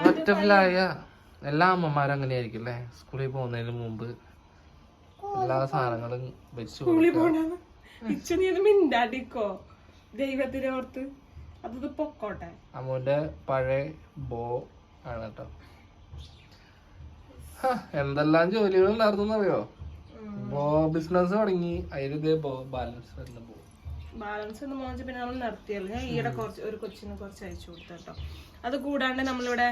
സെറ്റപ്പിലായ എല്ലാ അമ്മമാരും അങ്ങനെയായിരിക്കും അല്ലേ സ്കൂളിൽ പോകുന്നതിന് മുമ്പ് എല്ലാ സാധനങ്ങളും വെച്ച് ദൈവത്തിനെ ഓർത്ത്. അത് പൊക്കോട്ടെ. അമ്മുവിന്റെ പഴയ ബോ ആണ് കേട്ടോ എന്തെല്ലാം ജോലികൾ ഉണ്ടായിരുന്നു അറിയോ ബോ ബിസിനസ് തുടങ്ങി. അതിലിതേ ബോ ബാലൻസ് വരുന്ന ബോ. ബാലൻസ് ഒന്ന് മോഞ്ച് പിന്നെ നമ്മൾ നിർത്തിയല്ലോ? ഞാൻ ഈയിടെ കുറച്ച് ഒരു കൊച്ചിന് കുറച്ച് അയച്ചു കൊടുത്തു കേട്ടോ. അത് കൂടാണ്ട് നമ്മളിവിടെ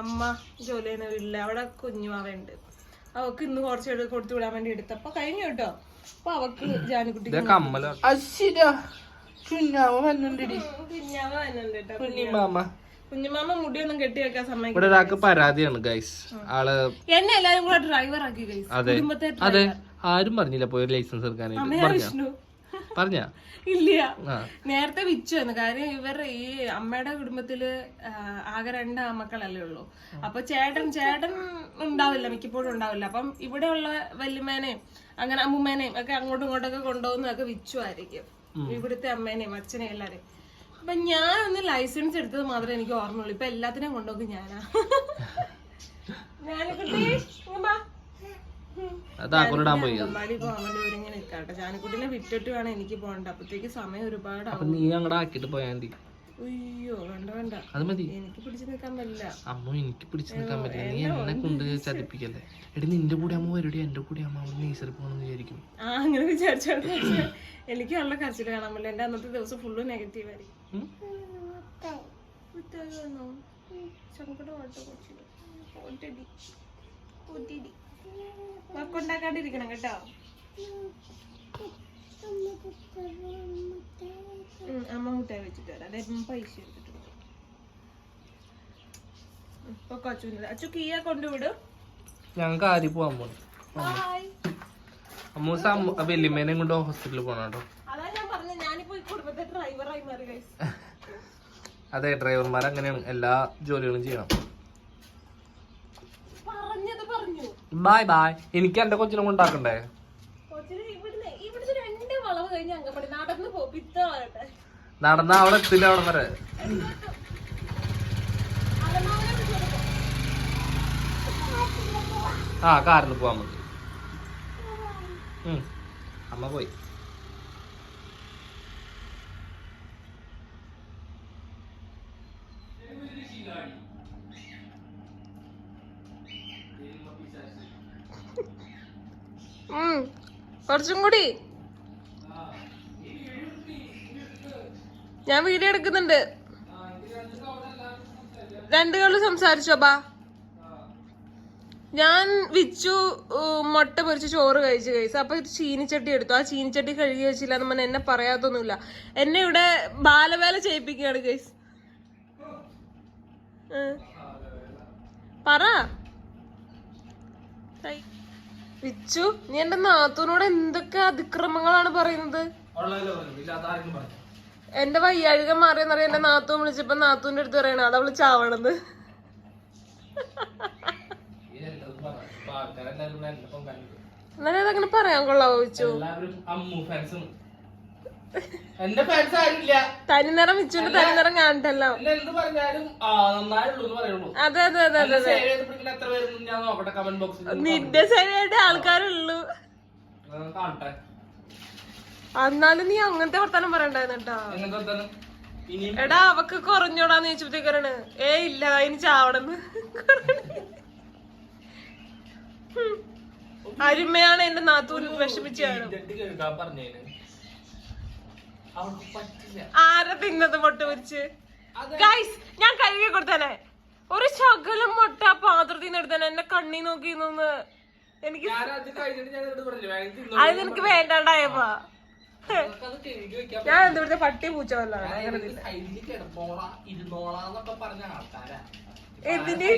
അമ്മ ജോലി ചെയ്യുന്ന വീട്ടിൽ അവിടെ കുഞ്ഞുമാവുണ്ട് അവക്ക് ഇന്ന് കുറച്ച് എടുത്ത് കൊടുത്തു വിടാൻ വേണ്ടി എടുത്തപ്പോ കഴിഞ്ഞു കേട്ടോ. അപ്പൊ അവക്ക് ജാനുകുട്ടി കുഞ്ഞിമാമ. കുഞ്ഞുമാമ മുടിയൊന്നും കെട്ടി വെക്കാൻ സമയം ഇവിടെ ഒരാൾക്ക് പരാതിയാണ് ഗൈസ് ആൾ എന്നെ എല്ലാരും കൂടെ ഡ്രൈവർ ആക്കി ഗൈസ് അതെ. കുടുംബത്തെ അതെ. ആരും പറഞ്ഞില്ല പോയി ലൈസൻസ് പറഞ്ഞ? വിഷ്ണു. പറഞ്ഞ? ഇല്ല. നേരത്തെ വിച്ചു എന്ന്. കാര്യം ഇവർ ഈ അമ്മയുടെ കുടുംബത്തിൽ ആകെ രണ്ട് മക്കളല്ലേ ഉള്ളൂ. അപ്പൊ ചേട്ടൻ ചേട്ടൻ ഉണ്ടാവില്ല മിക്കപ്പോഴും ഉണ്ടാവില്ല. അപ്പം ഇവിടെയുള്ള വല്യമ്മേനെയും അങ്ങനെ അമ്മൂമ്മേനെയും ഒക്കെ അങ്ങോട്ടും ഇങ്ങോട്ടൊക്കെ കൊണ്ടുപോകുന്നതൊക്കെ വിച്ചു ആയിരിക്കും. ഇവിടുത്തെ അമ്മേനെയും അച്ഛനെയും എല്ലാരെയും. അപ്പൊ ഞാൻ ഒന്ന് ലൈസൻസ് എടുത്തത് മാത്രമേ എനിക്ക് ഓർമ്മയുള്ളൂ. ഇപ്പൊ എല്ലാത്തിനെയും കൊണ്ടുപോകും ഞാനാ. ഞാനിപ്പോ അതാ കൊണ്ടാൻ പോയി അമ്മാടി ചാനക്കുട്ടിനെ ജാനക്കുട്ടിനെ വിട്ടിട്ട് വേണം എനിക്ക് പോകണ്ട. അപ്പത്തേക്ക് സമയം ഒരുപാട് നീ അങ്ങടെ ആക്കിട്ട് പോയാ മതി. അയ്യോ വേണ്ട വേണ്ട. അത് മതി. എനിക്ക് പിടിച്ചു നിൽക്കാൻ പറ്റില്ല. അമ്മ എനിക്ക് പിടിച്ചു നിൽക്കാൻ പറ്റില്ല. നീ എന്നെ കൊണ്ട് ചതിപ്പിക്കല്ലേ? എടി നിന്റെ കൂടെ അമ്മ വരടി. എന്റെ കൂടെ അമ്മ അവിടെ നേഴ്സറി പോകണമെന്ന് വിചാരിക്കും. ആ അങ്ങനെ വിചാരിച്ചോണ്ട് എനിക്ക് നല്ല കരച്ചിൽ കാണാൻ പറ്റില്ല. എന്റെ അന്നത്തെ ദിവസം ഫുള്ള് നെഗറ്റീവ് ആയിരിക്കും കേട്ടോ. അമ്മ മുട്ടായി വെച്ചിട്ട് വരാം. അതായത് പൈസ എടുത്തിട്ടുണ്ട്. ഇപ്പൊ കൊച്ചു അച്ചു കീയ കൊണ്ടുവിടും. ഞങ്ങൾക്ക് ആദ്യം പോവാൻ പോണം. അമ്മൂസ വെല്ലിമേനെ കൊണ്ട് ഹോസ്പിറ്റലിൽ പോണം കേട്ടോ. അതാ ഡ്രൈവർമാർ അങ്ങനെയാണ് എല്ലാ ജോലികളും ചെയ്യണം. ബായ് ബായ് എനിക്ക് എന്റെ കൊച്ചിനെ കൊണ്ടാക്കണ്ടേ? ഇവിടുന്ന് രണ്ട് വളവ് നടന്ന് പോ നടന്ന അവിടെ എത്തില്ല അവിടെ വരെ. ആ കാറിൽ പോവാൻ മതി. അമ്മ പോയി. കുറച്ചും കൂടി. ഞാൻ വീഡിയോ എടുക്കുന്നുണ്ട്. രണ്ടു കൾ സംസാരിച്ചോ ബാ ഞാൻ വിച്ചു മുട്ട പൊരിച്ച് ചോറ് കഴിച്ചു കഴിച്ചു. അപ്പൊ ചീനിച്ചട്ടി എടുത്തു. ആ ചീനിച്ചട്ടി കഴുകി വെച്ചില്ല എന്ന് എന്നെ പറയാത്തൊന്നുമില്ല. എന്നെ ഇവിടെ ബാലവേല ചെയ്യിപ്പിക്കുകയാണ് കേസ് പറ. ഐ. വിച്ചു നീ എന്റെ നാത്തൂനോട് എന്തൊക്കെ അതിക്രമങ്ങളാണ് പറയുന്നത്? എന്റെ വയ്യാഴിക മാറിയെന്നറിയാം എന്റെ നാത്തൂൻ വിളിച്ചപ്പോ നാത്തൂന്റെ അടുത്ത് പറയണ അതാ അവൾ ചാവണെന്ന് എന്നാലും അതങ്ങനെ പറയാൻ കൊള്ളാവോ ചോദിച്ചു എന്റെ ഫാൻസ് ആരില്ല. തനിനിറം വിച്ചുവിന്റെ തനിനിറം കാണട്ടല്ലോ എന്നെ എന്ത് പറഞ്ഞാലും നന്നായുള്ളൂ എന്ന് പറയുള്ളൂ. അതെ അതെ അതെ അതെ എത്ര ഞാൻ നോക്കട്ടെ കമന്റ് ബോക്സിൽ നിന്റെ ശരിയായിട്ട് ആൾക്കാരുള്ളൂ. കാണട്ടെ. എന്നാലും നീ അങ്ങനത്തെ വർത്താനം പറയണ്ടായിരുന്നു എടാ അവക്ക് കുറഞ്ഞോടാന്ന് ചോദിച്ചപ്പോഴത്തേക്കാണ് ഏ ഇല്ല അതിന് ചാവണെന്ന്. അരുമയാണ് എന്റെ നാത്തൂര് വിഷമിച്ചാണ് ആരെ തിന്നത് മുട്ട പൊരിച്ച്. ഗൈസ് ഞാൻ കഴുകി കൊടുത്തനെ. ഒരു ശകലം മുട്ട ആ പാത്രത്തിൽ നിന്ന് എടുത്തേനെ. എന്നെ കണ്ണി നോക്കി നിന്ന്. എനിക്ക് അത് എനിക്ക് വേണ്ടാണ്ടായപ്പാ. ഞാൻ എന്താ ഇവിടുത്തെ പട്ടി പൂച്ച വല്ലാണ് എന്തിന്?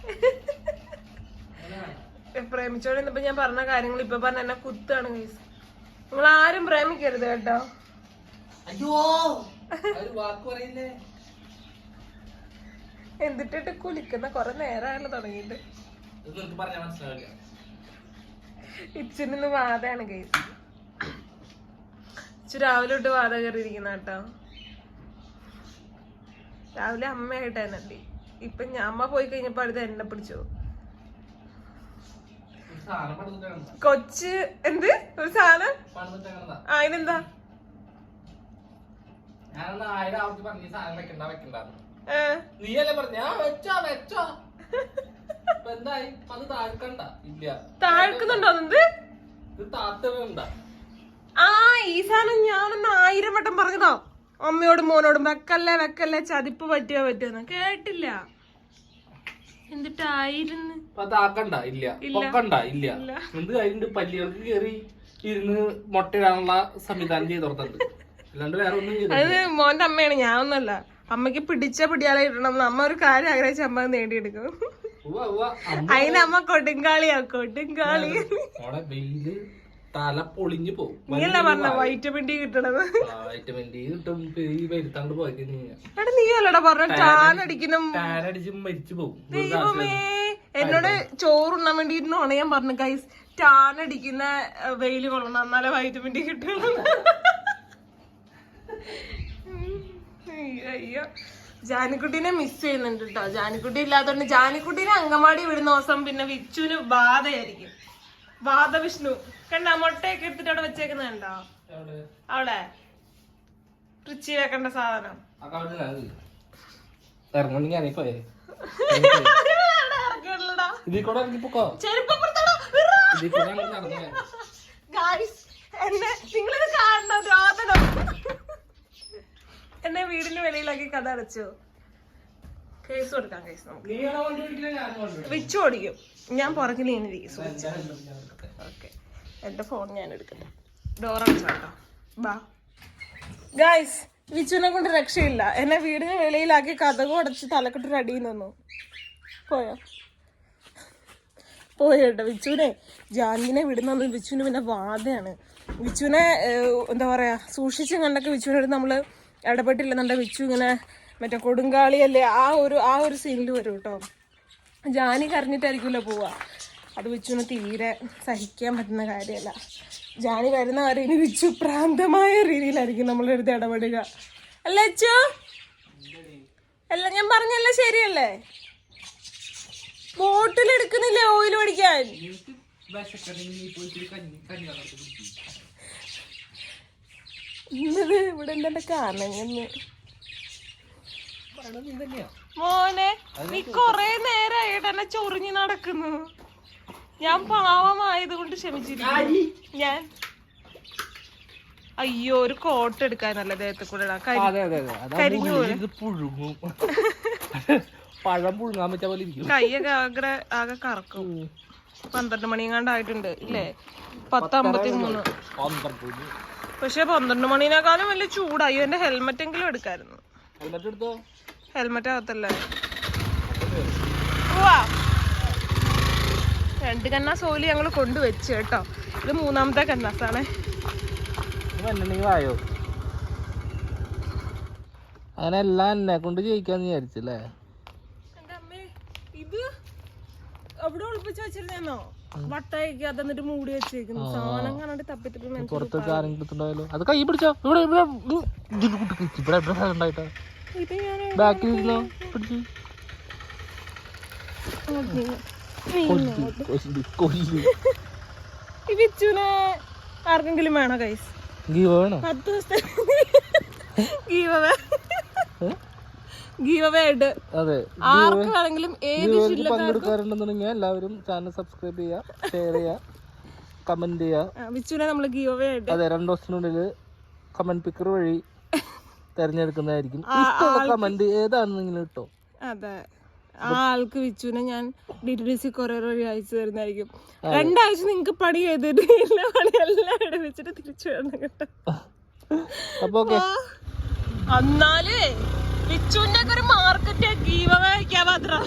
പ്രേമിച്ചോണ്ടിരുന്നപ്പോ ഞാൻ. പറഞ്ഞ കാര്യങ്ങൾ ഇപ്പൊ പറഞ്ഞ എന്നെ കുത്താണ് ഗൈസ് നിങ്ങൾ ആരും പ്രേമിക്കരുത് കേട്ടോ. അയ്യോ ഒരു വാക്ക് പറയില്ലേ എന്നിട്ടിട്ട് കുലിക്കുന്ന കൊറേ നേരമായല്ലോ തുടങ്ങിയിട്ട്. ഇത് നിനക്ക് കേസ് ഇച്ചു രാവിലെ തൊട്ട് വാദ കയറിയിരിക്കുന്ന കേട്ടോ. രാവിലെ അമ്മയായിട്ടാണ് അല്ലേ ഇപ്പൊ ഞാൻ അമ്മ പോയി കഴിഞ്ഞപ്പോ അടുത്ത് എന്നെ പിടിച്ചു. കൊച്ച് എന്ത്? ഒരു സാധനം? ആ ഇതെന്താ? ഞാനൊന്ന് ആയിരം ആവർത്തി പറഞ്ഞു നീയല്ലേ വെച്ചോ വെച്ചോ. എന്തായി? അത് താഴ്ക്കണ്ട. ഇല്ല. താഴ്ക്കുന്നുണ്ടോ എന്ത് ഇത് ആ ഈ സാധനം ഞാനൊന്ന് ആയിരം വട്ടം പറഞ്ഞതോ. അമ്മയോടും മോനോടും വെക്കല്ലേ വെക്കല്ലേ ചതിപ്പ് പറ്റിയോ പറ്റിയോന്ന്. കേട്ടില്ല. എന്നിട്ടായിരുന്നു താക്കണ്ട ഇല്ല. പൊക്കണ്ട ഇല്ല. എന്ത് കാര്യണ്ട്? പല്ലികൾക്ക് കയറി ഇരുന്ന് മുട്ടയിടാനുള്ള സംവിധാനം ചെയ്ത് കൊടുത്തത് അല്ലാണ്ട് വേറെ ഒന്നും ചെയ്തു അത് മോന്റെ അമ്മയാണ് ഞാൻ ഒന്നല്ല അമ്മയ്ക്ക് പിടിച്ച പിടിയാളെ ഇടണം. അമ്മ ഒരു കാര്യം ആഗ്രഹിച്ച അമ്മ നേടിയെടുക്കും. അതിനമ്മ കൊടുങ്കാളിയാ കൊടുങ്കാളി. വെയിൽ തല പൊളിഞ്ഞു പോകും. വൈറ്റമിൻ ഡി കിട്ടണത്? വൈറ്റമിൻ ഡി കിട്ടും. ഈ വരുത്താണ്ട് പോയി നീ. അല്ലടാ പറഞ്ഞ ടാനടിച്ച് മരിച്ചു പോകും. എന്നോട് ചോറുണ്ണാൻ വേണ്ടി ഇരുന്നോണ ഞാൻ പറഞ്ഞു ഗൈസ് ടാൻ അടിക്കുന്ന അഹ്, വെയിൽ കൊള്ളണം. എന്നാലേ വൈറ്റമിൻ ഡി കിട്ടുള്ളൂ. അയ്യോ, ജാനിക്കുട്ടീനെ മിസ് ചെയ്യുന്നുണ്ട് കേട്ടോ ജാനിക്കുട്ടി ഇല്ലാത്തോണ്ട് ജാനിക്കുട്ടീനെ അങ്കമാടി വിടുന്ന ദിവസം പിന്നെ വിച്ചുവിന് ബാധയായിരിക്കും. വാദവിഷ്ണു വിഷ്ണു. കണ്ട മുട്ടയൊക്കെ എടുത്തിട്ട് അവിടെ വെച്ചേക്കുന്ന കണ്ടോ? അവിടെ. ട്രിച്ചി വെക്കേണ്ട സാധനം. എന്നെ നിങ്ങളിത് കാണണം രോദനം എന്നെ വീടിന് വെളിയിലാക്കി കഥ അടച്ചു. കേസ് കൊടുക്കാം കേസ് നമുക്ക്. വിച്ചു ഓടിക്കും. ഞാൻ പുറകിൽ ഇങ്ങനെ ഇരിക്കും. ഓക്കെ എന്റെ ഫോൺ ഞാൻ എടുക്കട്ടെ. ഡോർ അടച്ചാട്ടോ ബാ. ഗായ്സ് വിച്ചുവിനെ കൊണ്ട് രക്ഷയില്ല. എന്നെ വീടിന് വെളിയിലാക്കി കഥകും അടച്ച് തലക്കെട്ടൊരു അടിയിൽ നിന്നു. പോയോ? പോയോട്ടോ വിച്ചുവിനെ? ജാൻവിനെ വിടുന്ന വിച്ചുവിന് പിന്നെ വാദയാണ്. വിച്ചുവിനെ എന്താ പറയാ സൂക്ഷിച്ചും കണ്ടൊക്കെ വിച്ചുവിനോട് നമ്മൾ ഇടപെട്ടില്ലെന്നുണ്ട് വിച്ചു ഇങ്ങനെ മറ്റേ കൊടുങ്കാളിയല്ലേ ആ ഒരു ആ ഒരു സീനിൽ വരും കേട്ടോ ജാനി കരഞ്ഞിട്ടായിരിക്കുമല്ലോ പോവാ. അത് വിച്ചുവിന് തീരെ സഹിക്കാൻ പറ്റുന്ന കാര്യമല്ല. ജാനി വരുന്ന കാര്യം ഇനി വിച്ചു പ്രാന്തമായ രീതിയിലായിരിക്കും നമ്മളെടുത്ത് ഇടപെടുക. അല്ല അച്ചു? അല്ല ഞാൻ പറഞ്ഞല്ല ശരിയല്ലേ? ബോട്ടിൽ എടുക്കുന്നില്ലേ ഓയിൽ പഠിക്കാൻ ഇന്നത് ഇവിടെ എന്താ കാരണം മോനെ നീ കൊറേ നേരമായിട്ട് എന്നെ ചൊറിഞ്ഞു നടക്കുന്നു. ഞാൻ പാവമായത് കൊണ്ട് ക്ഷമിച്ചിരിക്കുന്നു ഞാൻ. അയ്യോ ഒരു കോട്ട് എടുക്കാനല്ല ദേഹത്തെ കൂടെ കരിഞ്ഞു പുഴുങ്ങും. പഴം പുഴുങ്ങാൻ പറ്റാ പോലെ കൈയൊക്കെ ആകെ ആകെ കറക്കും. പന്ത്രണ്ട് മണിയെങ്ങാണ്ടായിട്ടുണ്ട് ഇല്ലേ? പത്തമ്പത്തി മൂന്ന് പന്ത്രണ്ട് മണി. പക്ഷെ പന്ത്രണ്ട് മണിനേക്കാളും വലിയ ചൂടായി. എന്റെ ഹെൽമെറ്റ് എങ്കിലും എടുക്കായിരുന്നു. ഹെൽമെറ്റ് അകത്തല്ലേ. രണ്ട് കന്നാസ് ഓയിൽ ഞങ്ങൾ കൊണ്ടുവച്ചു കേട്ടോ. ഇത് മൂന്നാമത്തെ കന്നാസാണ്. അങ്ങനെ എല്ലാം എന്നെ കൊണ്ട് ജയിക്കാന്ന് വിചാരിച്ചല്ലേ? ഇത് അവിടെ ഒളിപ്പിച്ച് വെച്ചിരുന്നോ വട്ടയൊക്കെ മൂടി വെച്ചേക്കുന്നു. സാധനം കാണാണ്ട് തപ്പിത്തപ്പി മനസ്സിൽ പുറത്തൊക്കെ ആരെങ്കിലും എടുത്തിട്ടുണ്ടായാലോ അത് കൈ പിടിച്ചോ. ഇവിടെ ഇവിടെ ഇവിടെ ഇവിടെ സ്ഥലം ഉണ്ടായിട്ടാ. ഇത് ബാക്കിൽ ഇരുന്നോ പിടിച്ച്. വിച്ചുനെ ആർക്കെങ്കിലും വേണോ കൈസ് ഗീ വേണോ? പത്ത് ദിവസത്തെ ഗീവവേ ഗീവവേ ആയിട്ട് അതെ. ആർക്ക് വേണമെങ്കിലും ഏത് ഗീവേക്ക് പങ്കെടുക്കാറുണ്ടെന്നുണ്ടെങ്കിൽ എല്ലാവരും ചാനൽ സബ്സ്ക്രൈബ് ചെയ്യാ ഷെയർ ചെയ്യാ കമന്റ് ചെയ്യാ. വിച്ചുനെ നമ്മൾ ഗീവവേ ആയിട്ട് അതെ രണ്ടു ദിവസത്തിനുള്ളിൽ കമന്റ് പിക്കർ വഴി തെരഞ്ഞെടുക്കുന്നതായിരിക്കും. ഇഷ്ടമുള്ള കമന്റ് ഏതാണെന്നെങ്കിലും കിട്ടും? അതെ. ആ ആൾക്ക് വിച്ചുവിനെ ഞാൻ D T D C courier വഴി അയച്ചു തരുന്നതായിരിക്കും. രണ്ടാഴ്ച നിങ്ങക്ക് പണി ചെയ്തിട്ട് എല്ലാ പണി എല്ലാം എടുപ്പിച്ചിട്ട് തിരിച്ചു വരണം കേട്ടോ. അപ്പൊ എന്നാലേ വിച്ചുവിന്റെ ഒക്കെ ഒരു മാർക്കറ്റ് ഗീവവേ വയ്ക്കാൻ മാത്രം.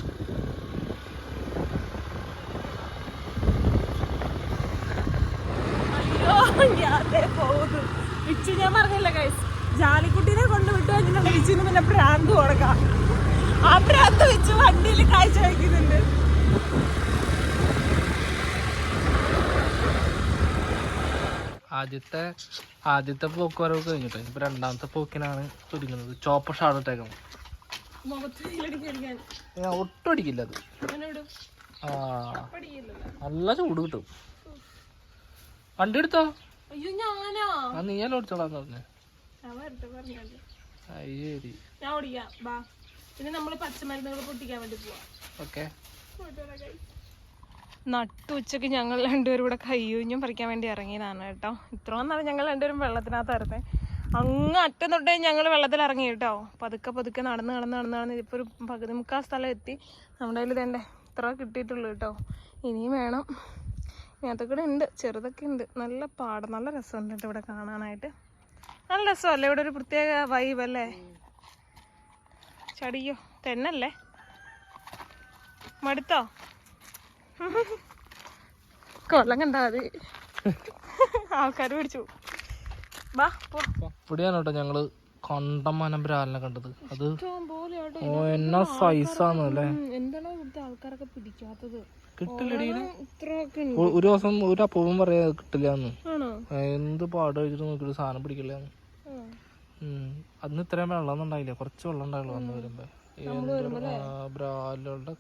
പോകുന്നു. വിച്ചു ഞാൻ പറഞ്ഞില്ല കൈസ് ജാലിക്കുട്ടീനെ കൊണ്ടുവിട്ടു കഴിഞ്ഞിട്ടുണ്ടെങ്കിൽ വിച്ചുവിന് പിന്നെ പ്രാങ്ക് കൊടുക്കാം. ഭ്രാന്ത് വെച്ച് വണ്ടിയിൽ കാഴ്ച വയ്ക്കുന്നുണ്ട്. ആദ്യത്തെ ആദ്യത്തെ പോക്ക് വരവ് കഴിഞ്ഞിട്ട് ഇപ്പൊ രണ്ടാമത്തെ പോക്കിനാണ് ചുരുങ്ങുന്നത് ചോപ്പ ഷാർട്ടേക്കും ഇട്ടേക്കണം. ഒട്ടും അടിക്കില്ല അത്. ആ നല്ല ചൂട് കിട്ടും. വണ്ടി എടുത്തോ? നീയല്ലോ ഓടിച്ചോളാന്ന് പറഞ്ഞേ. ശരി പിന്നെ നമ്മൾ പച്ചമരുന്നുകൾ പൊട്ടിക്കാൻ വേണ്ടി പോവാം. ഓക്കെ. നട്ടു ഉച്ചയ്ക്ക് ഞങ്ങൾ രണ്ടുപേരും കൂടെ കയ്യൂഞ്ഞും പറിക്കാൻ വേണ്ടി ഇറങ്ങിയതാണ് കേട്ടോ. ഇത്രയും നാളെ ഞങ്ങൾ രണ്ടുപേരും വെള്ളത്തിനകത്തായിരുന്നേ. അങ്ങ് അറ്റം തൊട്ടേ ഞങ്ങൾ വെള്ളത്തിൽ ഇറങ്ങി കേട്ടോ. പതുക്കെ പതുക്കെ നടന്ന് നടന്ന് നടന്ന് നടന്ന് ഇപ്പോൾ ഒരു പകുതി മുക്കാൽ സ്ഥലം എത്തി. നമ്മുടെ കയ്യിൽ തന്നെ ഇത്ര കിട്ടിയിട്ടുള്ളൂ കേട്ടോ. ഇനിയും വേണം. ഇങ്ങനത്തെ കൂടെ ഉണ്ട്. ചെറുതൊക്കെ ഉണ്ട്. നല്ല പാടം. നല്ല രസമുണ്ട് ഇവിടെ കാണാനായിട്ട്. നല്ല രസമല്ലേ? ഇവിടെ ഒരു പ്രത്യേക വൈബ് അല്ലേ? ചടിയോ തെന്നല്ലേ? മടുത്തോ? കൊല്ലം കണ്ടാ മതി. ആൾക്കാർ പിടിച്ചു. കേട്ടോ ഞങ്ങൾ കണ്ടമാനം ബ്രാലിനെ കണ്ടത്. അത് ഓ എന്നാ സൈസാന്ന് അല്ലേ? എന്താണോ ഇവിടുത്തെ ആൾക്കാരൊക്കെ പിടിക്കാത്തത്. കിട്ടില്ലടി ഒരു ദിവസം ഒരു അപ്പവും പറയാ കിട്ടില്ലാന്ന്. ആണോ? എന്ത് പാട് കഴിച്ചിട്ട് നോക്കിയിട്ട് സാധനം. ഉം. അന്ന് ഇത്രയും വെള്ളം ഉണ്ടായില്ല കുറച്ച് വെള്ളം ഉണ്ടായുള്ളൂ വന്ന് വരുമ്പോ. ബ്രാലുകളുടെ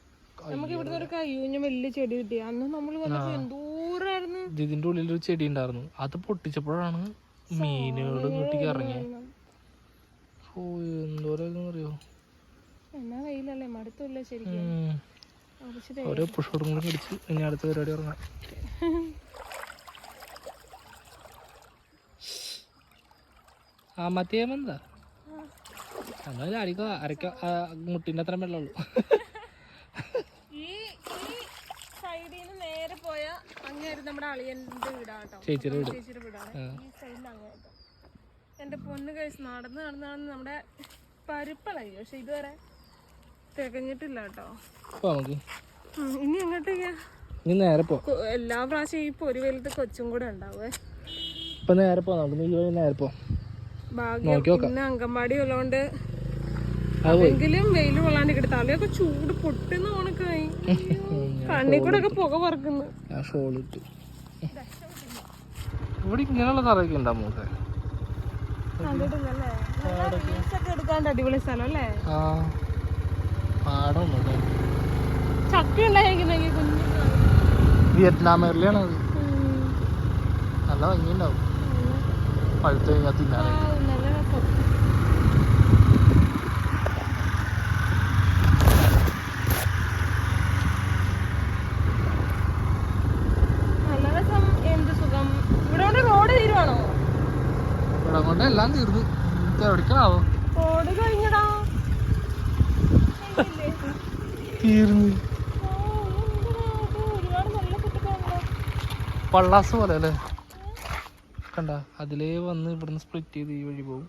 നമുക്ക് ഇവിടുന്ന് ഒരു കയ്യൂഞ്ഞ വലിയ ചെടി കിട്ടി. അന്ന് നമ്മൾ വന്നപ്പോ എന്തോരായിരുന്നു. ഇതിന്റെ ഉള്ളിൽ ഒരു ചെടി ഉണ്ടായിരുന്നു. അത് പൊട്ടിച്ചപ്പോഴാണ് മീനുകൾ വീട്ടിക്ക് ഇറങ്ങിയത് ഓ എന്തോരം അറിയോ? എന്നാ വെയിലല്ലേ? മടുത്തില്ല ശരിക്കും. ഓരോ പുഷോടും കൂടി കടിച്ച് ഇനി അടുത്ത പരിപാടി ഇറങ്ങാം. ആ എന്താ നമ്മൾ അടിക്കോ അരക്ക മുട്ടിന്റെ അത്ര വെള്ളമുള്ളൂ ചേച്ചിയുടെ വീട്. എന്റെ പൊന്ന് കഴിച്ച് നടന്ന് നടന്ന് നടന്ന് നമ്മുടെ പരുപ്പളായി. പക്ഷെ ഇതുവരെ തികഞ്ഞിട്ടില്ല കേട്ടോ ഇനി എങ്ങോട്ടേക്കാ? നീ നേരെ പോ. എല്ലാ പ്രാവശ്യം ഈ ഒരു വെയിലത്ത് കൊച്ചും കൂടെ ഉണ്ടാവേ ഇപ്പൊ നേരെ പോ നമുക്ക് നീ നേരെ പോ. ഭാഗ്യം ഇന്ന് ഉള്ളതുകൊണ്ട് എങ്കിലും വെയിൽ കൊള്ളാണ്ട് തലയൊക്കെ ചൂട് പൊട്ടുന്ന ഓണക്കായി കണ്ണി കൂടെ ഒക്കെ പുക പറക്കുന്നു. ഇവിടെ ഇങ്ങനെയുള്ള സ്ഥലമൊക്കെ ഉണ്ടാ ഭംഗിണ്ടാവും ഒക്കെ അടിപൊളി സ്ഥലം അല്ലേ? ആ പാടൊന്നും ചക്ക ഉണ്ടായിരിക്കുന്നെങ്കിൽ കുഞ്ഞു വിയറ്റ്നാം എയർലിയാണ് അത് നല്ല ഭംഗിയുണ്ടാവും. പഴുത്ത് കഴിഞ്ഞാൽ തിന്നാൻ നല്ല രസം നല്ല രസം എന്ത് സുഖം ഇവിടെ കൊണ്ട് റോഡ് തീരുവാണോ ഇവിടെ കൊണ്ട് എല്ലാം തീർന്നു ഇത് എവിടേക്കാവോ റോഡ് കഴിഞ്ഞടാ കഴിഞ്ഞില്ലേ? തീർന്നു ആ, ഇതെന്തിനാ ഇത്? ഒരുപാട് നല്ല കുട്ടികളാണല്ലോ പള്ളാസ് പോലെ അല്ലേ? കണ്ട അതിലേ വന്ന് ഇവിടുന്ന് സ്പ്ലിറ്റ് ചെയ്ത് ഈ വഴി പോകും.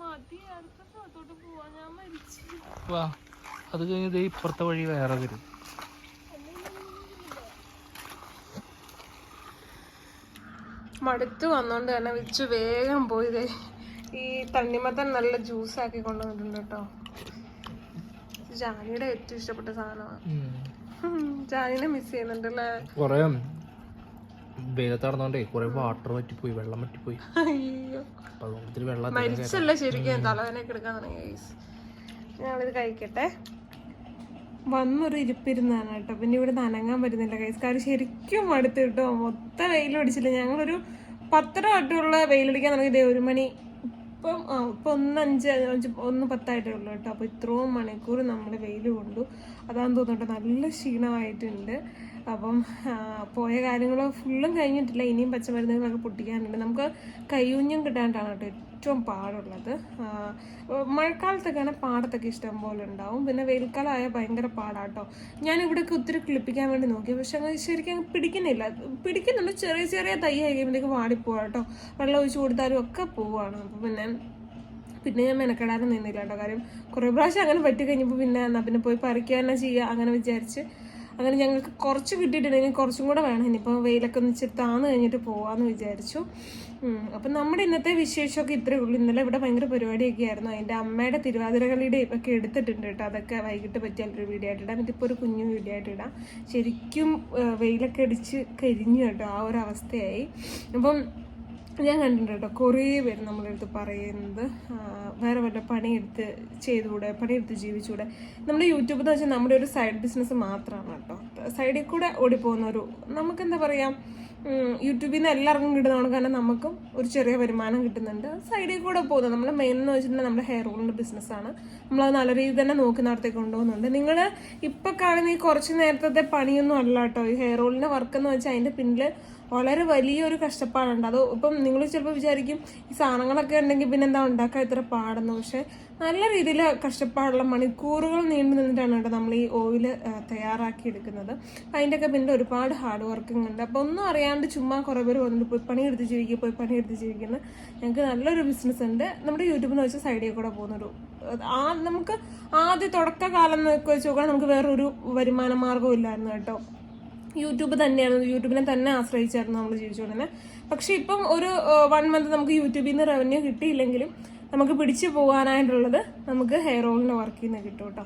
മതി അടുത്ത പോവാ. ഞാൻ മരിച്ചു. വാ അത് കഴിഞ്ഞത് ഇപ്പുറത്തെ വഴി വേറെ വരും. മടുത്ത് വന്നോണ്ട് തന്നെ വിച്ച് വേഗം പോയി ഈ തണ്ണിമത്തൻ നല്ല ജ്യൂസ് ആക്കി കൊണ്ടുവന്നിട്ടുണ്ട് കേട്ടോ. ജാനിയുടെ ഏറ്റവും ഇഷ്ടപ്പെട്ട സാധനമാണ്. ജാനിനെ മിസ് ചെയ്യുന്നുണ്ടല്ലേ? കൊറേ വാട്ടർ പറ്റിപ്പോയി വെള്ളം പറ്റിപ്പോയി വെള്ളം മരിച്ചല്ല ശരിക്കും തലവേനൊക്കെ എടുക്കാൻ തുടങ്ങി ഗൈസ് ഞങ്ങളിത് കഴിക്കട്ടെ. വന്നൊരു ഇരിപ്പിരുന്നാണ് കേട്ടോ. പിന്നെ ഇവിടെ നനങ്ങാൻ പറ്റുന്നില്ല കൈസ് കാര്യം ശരിക്കും അടുത്തിട്ടോ കിട്ടോ. മൊത്തം വെയിലടിച്ചില്ല ഞങ്ങളൊരു പത്തര തൊട്ടുള്ള വെയിലടിക്കാൻ തുടങ്ങിയത് ഒരു മണി ഇപ്പൊ ഇപ്പം ഒന്ന് അഞ്ച് അഞ്ച് ഒന്ന് പത്തായിട്ടേ ഉള്ളൂ കേട്ടോ. അപ്പോൾ ഇത്രയും മണിക്കൂർ നമ്മൾ വെയിൽ കൊണ്ടു. അതാന്ന് തോന്നുന്നുണ്ട് നല്ല ക്ഷീണമായിട്ടുണ്ട്. അപ്പം പോയ കാര്യങ്ങളോ ഫുള്ളും കഴിഞ്ഞിട്ടില്ല. ഇനിയും പച്ചമരുന്നുകളൊക്കെ പൊട്ടിക്കാനുണ്ട്. നമുക്ക് കയ്യൂഞ്ഞം കിട്ടാണ്ടാണ് കേട്ടോ ഏറ്റവും പാടുള്ളത്. മഴക്കാലത്തൊക്കെയാണ് പാടത്തൊക്കെ ഇഷ്ടം പോലെ ഉണ്ടാവും. പിന്നെ വെയിൽക്കാലമായ ഭയങ്കര പാടാട്ടോ. ഞാൻ ഇവിടെയൊക്കെ ഒത്തിരി കിളിപ്പിക്കാൻ വേണ്ടി നോക്കി. പക്ഷെ അങ്ങനെ ശരിക്കും പിടിക്കുന്നില്ല. പിടിക്കുന്നുണ്ട്. ചെറിയ ചെറിയ തൈ കഴിയുമ്പോഴത്തേക്ക് വാടിപ്പോവാ കേട്ടോ. വെള്ളം ഒഴിച്ച് കൊടുത്താലും ഒക്കെ പോവാണ്. അപ്പം പിന്നെ പിന്നെ ഞാൻ മെനക്കെടാനും നിന്നില്ല കേട്ടോ. കാര്യം കുറേ പ്രാവശ്യം അങ്ങനെ പറ്റി കഴിഞ്ഞപ്പോൾ പിന്നെ എന്നാൽ പിന്നെ പോയി പറിക്കുക തന്നെ ചെയ്യുക അങ്ങനെ വിചാരിച്ച് അങ്ങനെ ഞങ്ങൾക്ക് കുറച്ച് കിട്ടിയിട്ടുണ്ട് ഇനി കുറച്ചും കൂടെ വേണം. ഇനിയിപ്പോൾ വെയിലൊക്കെ ഒന്ന് ഇച്ചിരി താന്ന് കഴിഞ്ഞിട്ട് പോവാന്ന് വിചാരിച്ചു. അപ്പം നമ്മുടെ ഇന്നത്തെ വിശേഷമൊക്കെ ഇത്രയേ ഉള്ളൂ. ഇന്നലെ ഇവിടെ ഭയങ്കര പരിപാടിയൊക്കെ ആയിരുന്നു. അതിന്റെ അമ്മയുടെ തിരുവാതിരകളിയുടെ ഒക്കെ എടുത്തിട്ടുണ്ട് കേട്ടോ. അതൊക്കെ വൈകിട്ട് പറ്റിയാലൊരു വീഡിയോ ആയിട്ട് ഇടാം. ഇതിപ്പോൾ ഒരു കുഞ്ഞു വീഡിയോ ആയിട്ട് ഇടാം. ശരിക്കും വെയിലൊക്കെ അടിച്ച് കരിഞ്ഞു കേട്ടോ. ആ ഒരു അവസ്ഥയായി. അപ്പം ഞാൻ കണ്ടിട്ടുണ്ട്? കേട്ടോ കുറേ പേര് നമ്മുടെ അടുത്ത് പറയുന്നത് വേറെ വേറെ പണിയെടുത്ത് ചെയ്തുകൂടെ പണിയെടുത്ത് ജീവിച്ചുകൂടെ. നമ്മുടെ യൂട്യൂബ് എന്ന് വെച്ചാൽ നമ്മുടെ ഒരു സൈഡ് ബിസിനസ് മാത്രമാണ് കേട്ടോ. സൈഡിൽ കൂടെ ഓടിപ്പോകുന്ന ഒരു നമുക്കെന്താ പറയാ ഉം, യൂട്യൂബിൽ നിന്ന് എല്ലാവർക്കും കിട്ടുന്നതാണ്. കാരണം നമുക്കും ഒരു ചെറിയ വരുമാനം കിട്ടുന്നുണ്ട്. സൈഡിൽ കൂടെ പോകുന്നത് നമ്മൾ മെയിൻ എന്ന് വെച്ചിട്ടുണ്ടെങ്കിൽ നമ്മുടെ ഹെയർ ഓയിലിന്റെ ബിസിനസ്സാണ് നമ്മളത് നല്ല രീതിയിൽ തന്നെ നോക്കി നടത്തി കൊണ്ടുപോകുന്നുണ്ട്. നിങ്ങൾ ഇപ്പോൾ കാണുന്ന ഈ കുറച്ച് നേരത്തെ പണിയൊന്നും അല്ല കേട്ടോ. ഈ ഹെയർ ഓയിലിന്റെ വർക്ക് എന്ന് വെച്ചാൽ അതിന്റെ പിന്നിൽ വളരെ വലിയൊരു കഷ്ടപ്പാടുണ്ട്. അത് ഇപ്പം നിങ്ങൾ ചിലപ്പോൾ വിചാരിക്കും ഈ സാധനങ്ങളൊക്കെ ഉണ്ടെങ്കിൽ പിന്നെ എന്താ ഉണ്ടാക്കാൻ ഇത്ര പാടുന്നു. പക്ഷേ നല്ല രീതിയിൽ കഷ്ടപ്പാടുള്ള മണിക്കൂറുകൾ നീണ്ടു നിന്നിട്ടാണ് കേട്ടോ നമ്മൾ ഈ ഓയിൽ തയ്യാറാക്കി എടുക്കുന്നത്. അതിന്റെയൊക്കെ പിന്നെ ഒരുപാട് ഹാർഡ് വർക്കിംഗ് ഉണ്ട്. അപ്പോൾ ഒന്നും അറിയാണ്ട് ചുമ്മാ കുറേ പേര് വന്നിട്ട് പോയി പണിയെടുത്ത് ജീവിക്കുക പോയി പണിയെടുത്ത് ജീവിക്കുന്നത് ഞങ്ങൾക്ക് നല്ലൊരു ബിസിനസ് ഉണ്ട്. നമ്മുടെ യൂട്യൂബിൽ നിന്ന് വെച്ചാൽ സൈഡിൽ കൂടെ പോകുന്നൊരു ആ നമുക്ക് ആദ്യ തുടക്കകാലം എന്നൊക്കെ വെച്ച് നമുക്ക് വേറൊരു വരുമാന മാർഗവും ഇല്ലായിരുന്നു കേട്ടോ. യൂട്യൂബ് തന്നെയാണ് യൂട്യൂബിനെ തന്നെ ആശ്രയിച്ചായിരുന്നു നമ്മൾ ജീവിച്ചുകൊണ്ടിരുന്നത് പക്ഷെ ഇപ്പം ഒരു വൺ മന്ത് നമുക്ക് യൂട്യൂബിൽ നിന്ന് റവന്യൂ കിട്ടിയില്ലെങ്കിലും നമുക്ക് പിടിച്ചു പോകാനായിട്ടുള്ളത് നമുക്ക് ഹെയർ ഓയിലിന്റെ വർക്കിൽ നിന്ന് കിട്ടും കേട്ടോ.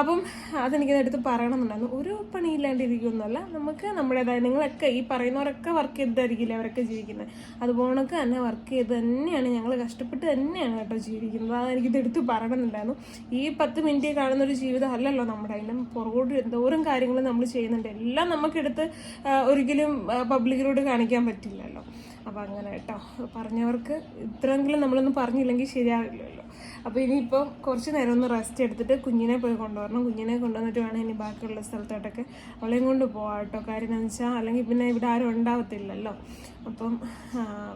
അപ്പം അതെനിക്ക് എടുത്ത് പറയണമെന്നുണ്ടായിരുന്നു. ഒരു പണിയില്ലാണ്ടിരിക്കുമെന്നല്ല നമുക്ക് നമ്മുടേതായ നിങ്ങളൊക്കെ ഈ പറയുന്നവരൊക്കെ വർക്ക് ചെയ്തായിരിക്കില്ല അവരൊക്കെ ജീവിക്കുന്നത്? അതുപോലൊക്കെ തന്നെ വർക്ക് ചെയ്ത് തന്നെയാണ് ഞങ്ങൾ കഷ്ടപ്പെട്ട് തന്നെയാണ് കേട്ടോ ജീവിക്കുന്നത്. അതെനിക്കിത് എടുത്ത് പറയണമെന്നുണ്ടായിരുന്നു. ഈ പത്ത് മിനിറ്റ് കാണുന്ന ഒരു ജീവിതം അല്ലല്ലോ നമ്മുടെ. അതിലും പുറകോട്ട് എന്തോരം കാര്യങ്ങൾ നമ്മൾ ചെയ്യുന്നുണ്ട്. എല്ലാം നമുക്കെടുത്ത് ഒരിക്കലും പബ്ലിക്കിലോട്ട് കാണിക്കാൻ പറ്റില്ലല്ലോ. അപ്പം അങ്ങനെ കേട്ടോ. പറഞ്ഞവർക്ക് ഇത്രയെങ്കിലും നമ്മളൊന്നും പറഞ്ഞില്ലെങ്കിൽ ശരിയാവില്ലല്ലോ. അപ്പോൾ ഇനിയിപ്പോൾ കുറച്ച് നേരം ഒന്ന് റെസ്റ്റ് എടുത്തിട്ട് കുഞ്ഞിനെ പോയി കൊണ്ടുവരണം. കുഞ്ഞിനെ കൊണ്ടുവന്നിട്ട് വേണം ഇനി ബാക്കിയുള്ള സ്ഥലത്തോട്ടൊക്കെ അവളെയും കൊണ്ട് പോകാം കേട്ടോ. കാര്യം എന്ന് വെച്ചാൽ അല്ലെങ്കിൽ പിന്നെ ഇവിടെ ആരും ഉണ്ടാവത്തില്ലല്ലോ. അപ്പം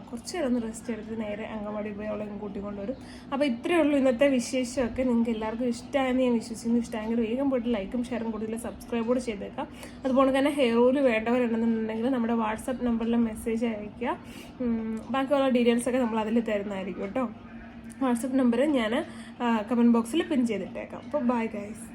കുറച്ച് നേരം ഒന്ന് റെസ്റ്റ് എടുത്ത് നേരെ അങ്കമാടി പോയി അവളെ കൂട്ടിക്കൊണ്ടുവരും. അപ്പോൾ ഇത്രയേ ഉള്ളൂ ഇന്നത്തെ വിശേഷമൊക്കെ. നിങ്ങൾക്ക് എല്ലാവർക്കും ഇഷ്ടമായെന്ന് ഞാൻ വിശ്വസിക്കുന്നു. ഇഷ്ടമായെങ്കിൽ വേഗം പോയിട്ട് ലൈക്കും ഷെയറും കൂടുതൽ സബ്സ്ക്രൈബ് കൂടെ ചെയ്തേക്കാം. അതുപോലെ തന്നെ ഹെയർ ഓയിൽ വേണ്ടവരുണ്ടെന്നുണ്ടെങ്കിൽ നമ്മുടെ വാട്സപ്പ് നമ്പറിൽ മെസ്സേജ് അയക്കുക ബാക്കിയുള്ള ഡീറ്റെയിൽസ് ഒക്കെ നമ്മൾ അതിൽ തരുന്നതായിരിക്കും കേട്ടോ. വാട്സപ്പ് നമ്പർ ഞാൻ കമന്റ് ബോക്സിൽ പിൻ ചെയ്തിട്ടേക്കാം. അപ്പോൾ ബൈ ഗൈസ്